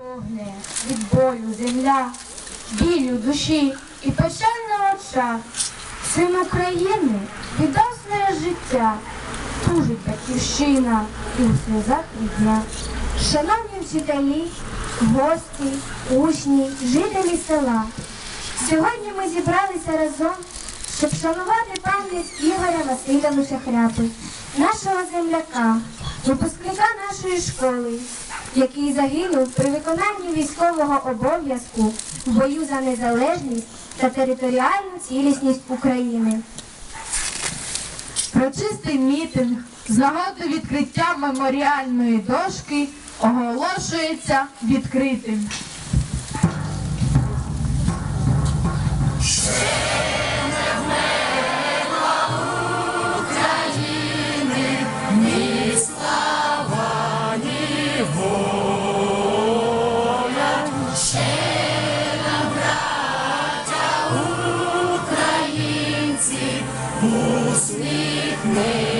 Стогне від болю земля, біль у душі і печаль на очах. Син України віддав своє життя, тужить батьківщина і у сльозах рідня. Шановні вчителі, гості, учні, жителі села. Сьогодні ми зібралися разом, щоб шанувати пам'ять Ігоря Васильовича Хряпи, нашого земляка, випускника нашої школи, який загинув при виконанні військового обов'язку в бою за незалежність та територіальну цілісність України. Прочистий мітинг з нагоди відкриття меморіальної дошки оголошується відкритим. усміхнеться.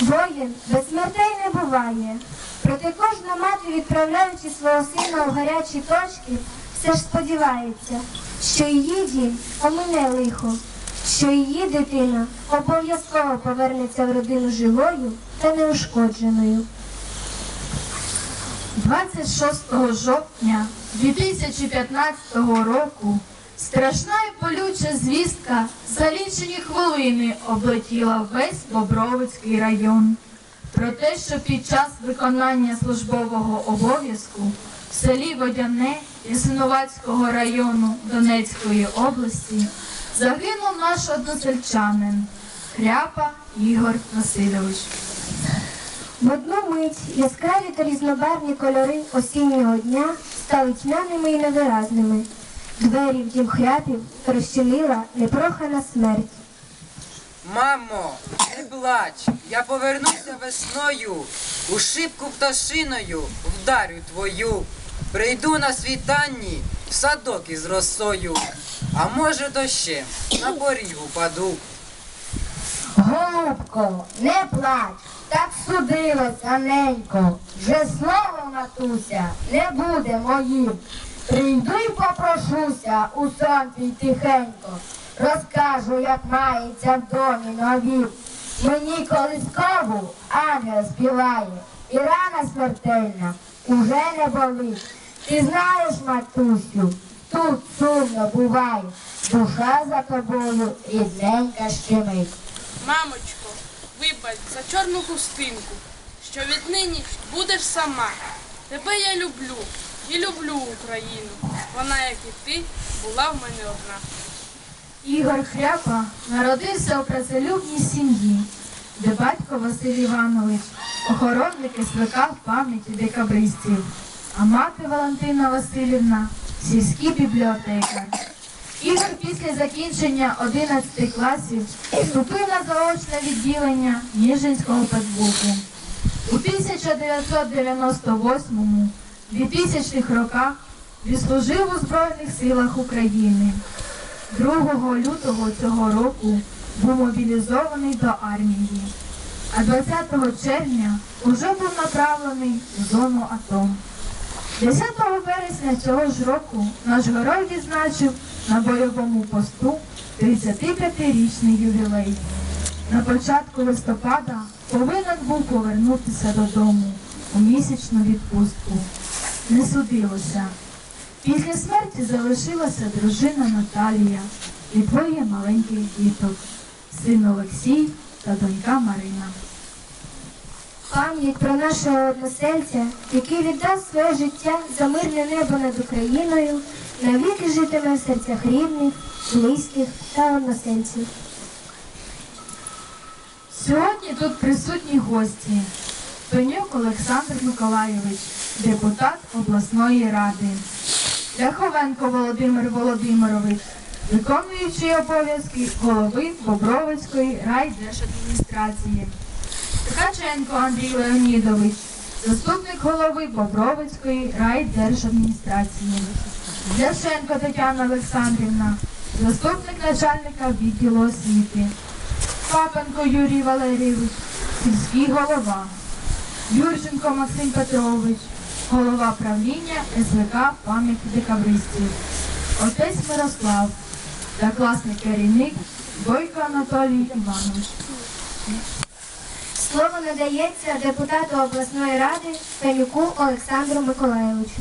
Воїн без смертей не буває. Проте кожна мати, відправляючи свого сина у гарячі точки, все ж сподівається, що її дім омине лихо, що її дитина обов'язково повернеться в родину живою та неушкодженою. 26 жовтня 2015 року страшна і болюча звістка за лічені хвилини облетіла весь Бобровицький район. Про те, що під час виконання службового обов'язку в селі Водяне Ясиновацького району Донецької області загинув наш односельчанин Хряпа Ігор Васильович. В одну мить яскраві та різнобарвні кольори осіннього дня стали тьмяними і невиразними. Двері в дім хряпів розчинила непрохана смерть. Мамо, не плач, я повернуся весною, у шибку пташиною вдарю твою. Прийду на світанні в садок із росою, а може дощем на поріг упаду. Голубко, не плач, так судилося, ненько. Вже знову, матуся, не буде моїм. Прийду й попрошуся у сон твій тихенько. Розкажу, як мається в домі нові. Мені колискову ангел співає, і рана смертельна уже не болить. Ти знаєш, матусю, тут сумно буває, душа за тобою рідненька щемить. Мамочко, вибач за чорну хустинку, що віднині будеш сама. Тебе я люблю і люблю Україну. Вона, як і ти, була в мене одна. Ігор Хряпа народився у працелюбній сім'ї, де батько Василь Іванович, охоронник і скликав пам'яті декабристів, а мати Валентина Васильівна сільський бібліотекар. Ігор після закінчення 11 класів вступив на заочне відділення Ніжинського педбуку. У 1998-2000 роках відслужив у Збройних силах України. 2 лютого цього року був мобілізований до армії. а 20 червня уже був направлений в зону АТО. 10 вересня цього ж року наш герой відзначив на бойовому посту 35-річний ювілей. На початку листопада повинен був повернутися додому у місячну відпустку. Не судилося. Після смерті залишилася дружина Наталія і двоє маленьких діток, син Олексій та донька Марина. Пам'ять про нашого односельця, який віддав своє життя за мирне небо над Україною, навіки житиме в серцях рідних, близьких та односельців. Сьогодні тут присутні гості. Пенюк Олександр Миколайович, депутат обласної ради. Ляховенко Володимир Володимирович, виконуючий обов'язки голови Бобровицької райдержадміністрації. Ткаченко Андрій Леонідович, заступник голови Бобровицької райдержадміністрації. Ляшенко Тетяна Олександрівна, заступник начальника відділу освіти. Папенко Юрій Валерійович, сільський голова. Юрченко Максим Петрович, голова правління СВК пам'ять декабристів. Отець Мирослав та класний керівник Бойко Анатолій Іванович. Слово надається депутату обласної ради Пенюку Олександру Миколайовичу.